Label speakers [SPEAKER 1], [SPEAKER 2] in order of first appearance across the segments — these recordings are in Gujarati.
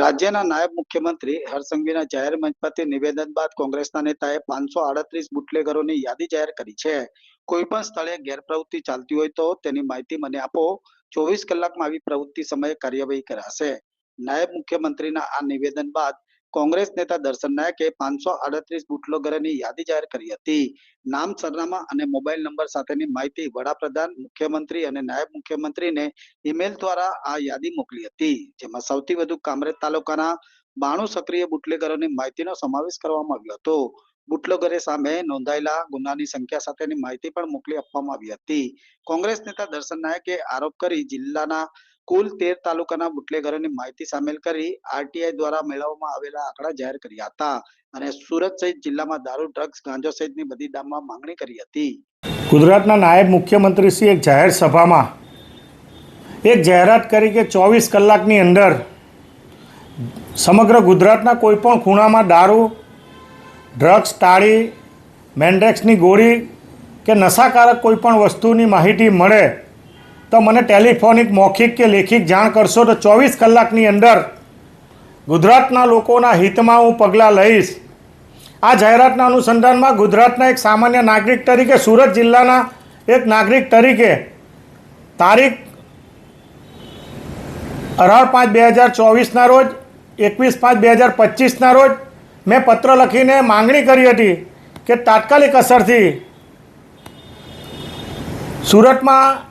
[SPEAKER 1] રાજ્યના નાયબ મુખ્યમંત્રી હરસંઘવીના જાહેર મંચ પરથી નિવેદન બાદ કોંગ્રેસના નેતાએ પાંચસો આડત્રીસ બુટલેગરોની યાદી જાહેર કરી છે. કોઈ પણ સ્થળે ગેરપ્રવૃત્તિ ચાલતી હોય તો તેની માહિતી મને આપો. ચોવીસ કલાકમાં આવી પ્રવૃત્તિ સમયે કાર્યવાહી કરાશે. નાયબ મુખ્યમંત્રીના આ નિવેદન બાદ કોંગ્રેસ નેતા દર્શન નાયકે પાંચસો આડત્રીસ બુટલેગરોની યાદી જાહેર કરી હતી. નામ, સરનામા અને મોબાઈલ નંબર સાથેની માહિતી વડાપ્રધાન, મુખ્યમંત્રી અને નાયબ મુખ્યમંત્રીને ઈમેલ દ્વારા આ યાદી મોકલી હતી. જેમાં સૌથી વધુ કામરેજ તાલુકાના બાણું સક્રિય બુટલેગરોની માહિતીનો સમાવેશ કરવામાં આવ્યો હતો. બુટલોગરે સામે નોંધાયેલા ગુનાની સંખ્યા સાથેની માહિતી પણ મોકલી આપવામાં આવી હતી. કોંગ્રેસ નેતા દર્શન નાયકે આરોપ કરી જિલ્લાના કુલ તેર તાલુકાના બુટલેગરોની માહિતી સામેલ કરી આરટીઆઈ દ્વારા મેળવવામાં આવેલા આંકડા જાહેર કર્યા હતા અને સુરત સહિત જિલ્લામાં દારૂ, ડ્રગ્સ, ગાંજો સહિતની બધી દામમાં માંગણી કરી હતી.
[SPEAKER 2] ગુજરાતના નાયબ મુખ્યમંત્રીશ્રી એક જાહેર સભામાં એક જાહેરાત કરી કે ચોવીસ કલાકની અંદર સમગ્ર ગુજરાતના કોઈપણ ખૂણામાં દારૂ, ડ્રગ્સ, તાળી, મેન્ડેક્સની ગોળી કે નશાકારક કોઈપણ વસ્તુની માહિતી મળે તો મને ટેલિફોનિક, મૌખિક કે લેખિક જાણ કરશો તો ચોવીસ કલાકની અંદર ગુજરાતના લોકોના હિતમાં હું પગલાં લઈશ. આ જાહેરાતના અનુસંધાનમાં ગુજરાતના એક સામાન્ય નાગરિક તરીકે, સુરત જિલ્લાના એક નાગરિક તરીકે તારીખ અઢાર પાંચ બે હજાર ચોવીસના રોજ, એકવીસ પાંચ બે હજાર પચીસના રોજ મેં પત્ર લખીને માંગણી કરી હતી કે તાત્કાલિક અસરથી સુરતમાં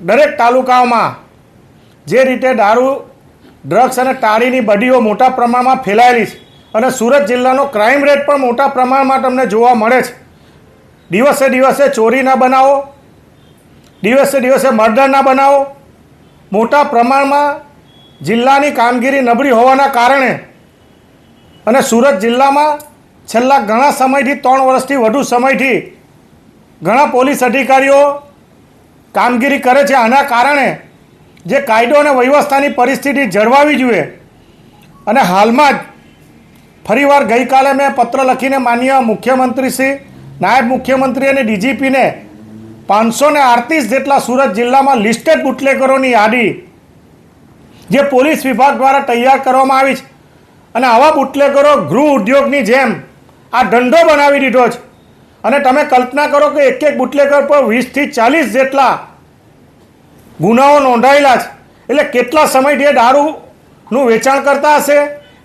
[SPEAKER 2] દરેક તાલુકાઓમાં જે રીતે દારૂ ડ્રગ્સ અને તાળીની બડીઓ મોટા પ્રમાણમાં ફેલાયેલી છે અને સુરત જિલ્લાનો ક્રાઇમ રેટ પણ મોટા પ્રમાણમાં તમને જોવા મળે છે. દિવસે દિવસે ચોરીના બનાવો, દિવસે દિવસે મર્ડરના બનાવો, મોટા પ્રમાણમાં જિલ્લાની કામગીરી નબળી હોવાના કારણે અને સુરત જિલ્લામાં છેલ્લા ઘણા સમયથી, ત્રણ વર્ષથી, વધુ સમયથી ઘણા પોલીસ અધિકારીઓ કામગીરી કરે છે આના કારણે જે કાયદો અને વ્યવસ્થાની પરિસ્થિતિ જળવાવી જોઈએ. અને હાલમાં જ ફરીવાર ગઈકાલે મેં પત્ર લખીને માન્ય મુખ્યમંત્રી શ્રી, નાયબ મુખ્યમંત્રી અને ડીજીપીને પાંચસો ને આડત્રીસ જેટલા સુરત જિલ્લામાં લિસ્ટેડ બુટલેકરોની યાદી જે પોલીસ વિભાગ દ્વારા તૈયાર કરવામાં આવી છે. અને આવા બુટલેકરો ગૃહ ઉદ્યોગની જેમ આ ધંધો બનાવી દીધો છે. અને તમે કલ્પના કરો કે એક એક બુટલેકર પર વીસથી ચાલીસ જેટલા ગુનાઓ નોંધાયેલા છે. એટલે કેટલા સમયથી દારૂનું વેચાણ કરતા હશે,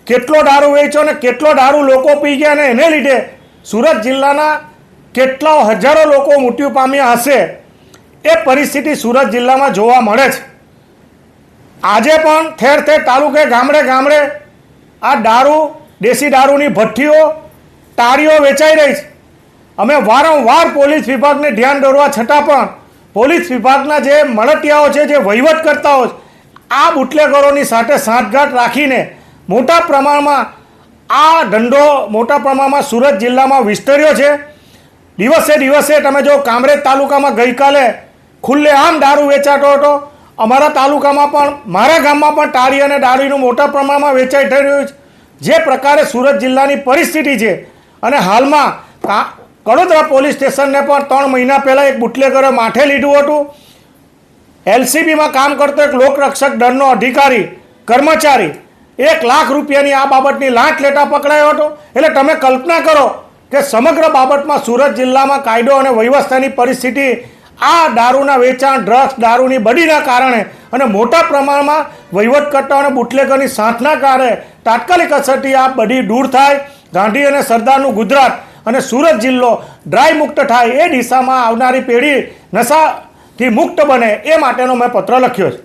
[SPEAKER 2] કેટલો દારૂ વેચ્યો અને કેટલો દારૂ લોકો પી ગયા અને એને લીધે સુરત જિલ્લાના કેટલા હજારો લોકો મૃત્યુ પામ્યા હશે, એ પરિસ્થિતિ સુરત જિલ્લામાં જોવા મળે છે. આજે પણ ઠેર ઠેર તાલુકે ગામડે ગામડે આ દારૂ, દેશી દારૂની ભઠ્ઠીઓ, તાળીઓ વેચાઈ રહી છે. અમે વારંવાર પોલીસ વિભાગને ધ્યાન દોરવા છતાં પણ પોલીસ વિભાગના જે મળતિયાઓ છે, જે વહીવટ કરતાઓ છે, આ બુટલેગરોની સાથે સાંઠગાંઠ રાખીને મોટા પ્રમાણમાં આ ધંધો મોટા પ્રમાણમાં સુરત જિલ્લામાં વિસ્તર્યો છે. દિવસે દિવસે તમે જો કામરેજ તાલુકામાં ગઈકાલે ખુલ્લેઆમ દારૂ વેચાતો હતો, અમારા તાલુકામાં પણ, મારા ગામમાં પણ ટાળી અને દારૂનું મોટા પ્રમાણમાં વેચાઈ થઈ રહ્યું છે. જે પ્રકારે સુરત જિલ્લાની પરિસ્થિતિ છે અને હાલમાં કડોદરા પોલીસ સ્ટેશનને પણ ત્રણ મહિના પહેલાં એક બુટલેગરે માથે લીધું હતું. એલસીબીમાં કામ કરતો એક લોકરક્ષક દળનો અધિકારી, કર્મચારી, એક લાખ રૂપિયાની આ બાબતની લાંચ લેતા પકડાયો હતો. એટલે તમે કલ્પના કરો કે સમગ્ર બાબતમાં સુરત જિલ્લામાં કાયદો અને વ્યવસ્થાની પરિસ્થિતિ આ દારૂના વેચાણ, ડ્રગ્સ, દારૂની બડીના કારણે અને મોટા પ્રમાણમાં વહીવટકર્તાઓ અને બુટલેગરની સાંઠના કારણે તાત્કાલિક અસરથી આ બધી દૂર થાય. ગાંધી અને સરદારનું ગુજરાત અને સુરત જિલ્લો ડ્રાય મુક્ત થાય એ દિશામાં આવનારી પેઢી નશાથી મુક્ત બને એ માટેનો મેં પત્ર લખ્યો છે.